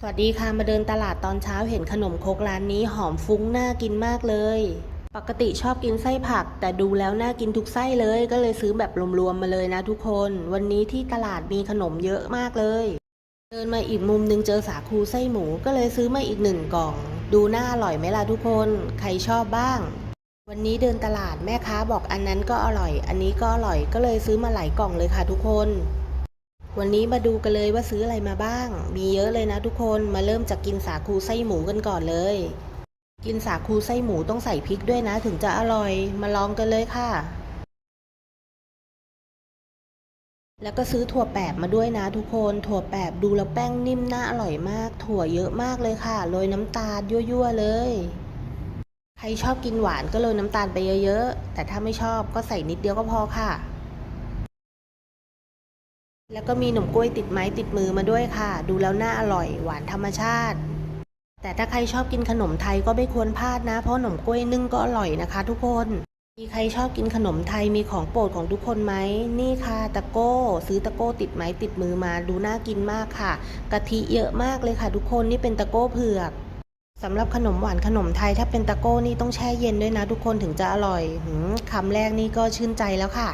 สวัสดีค่ะมาเดินตลาดตอนเช้าเห็นขนมครกร้านนี้หอมฟุ้งน่ากินมากเลย ปกติชอบกินไส้ผัก แต่ดูแล้วน่ากินทุกไส้เลย ก็เลยซื้อแบบรวมๆมาเลยนะทุกคน วันนี้ที่ตลาดมีขนมเยอะมากเลย เดินมาอีกมุมนึงเจอสาคูไส้หมูก็เลยซื้อมาอีกหนึ่งกล่อง ดูน่าอร่อยไหมล่ะทุกคน ใครชอบบ้าง วันนี้เดินตลาดแม่ค้าบอกอันนั้นก็อร่อย อันนี้ก็อร่อยก็เลยซื้อมาหลายกล่องเลยค่ะทุกคน วันนี้มาดูกันเลยว่าซื้ออะไรมาบ้าง มีเยอะเลยนะทุกคน มาเริ่มจากกินสาคูไส้หมูกันก่อนเลย กินสาคูไส้หมูต้องใส่พริกด้วยนะถึงจะอร่อย มาลองกันเลยค่ะ แล้วก็ซื้อถั่วแปบมาด้วยนะทุกคน ถั่วแปบดูแล้วแป้งนิ่มน่าอร่อยมาก ถั่วเยอะมากเลยค่ะ โรยน้ำตาลยั่วๆเลย ใครชอบกินหวานก็โรยน้ำตาลไปเยอะๆ แต่ถ้าไม่ชอบก็ใส่นิดเดียวก็พอค่ะ แล้วก็มีหนมกล้วยติดไม้ติดมือมาด้วยค่ะ ดูแล้วน่าอร่อยหวานธรรมชาติ แต่ถ้าใครชอบกินขนมไทยก็ไม่ควรพลาดนะ เพราะหนมกล้วยนึ่งก็อร่อยนะคะ ทุกคน มีใครชอบกินขนมไทยมีของโปรดของทุกคนไหมนี่ค่ะตะโก้ ซื้อตะโก้ติดไม้ติดมือมาดูน่ากินมากค่ะ กะทิเยอะมากเลยค่ะ ทุกคนนี่เป็นตะโก้เผือกสำหรับขนมหวานขนมไทยถ้าเป็นตะโก้นี่ต้องแช่เย็นด้วยนะ ทุกคนถึงจะอร่อยคำแรกนี่ก็ชื่นใจแล้วค่ะ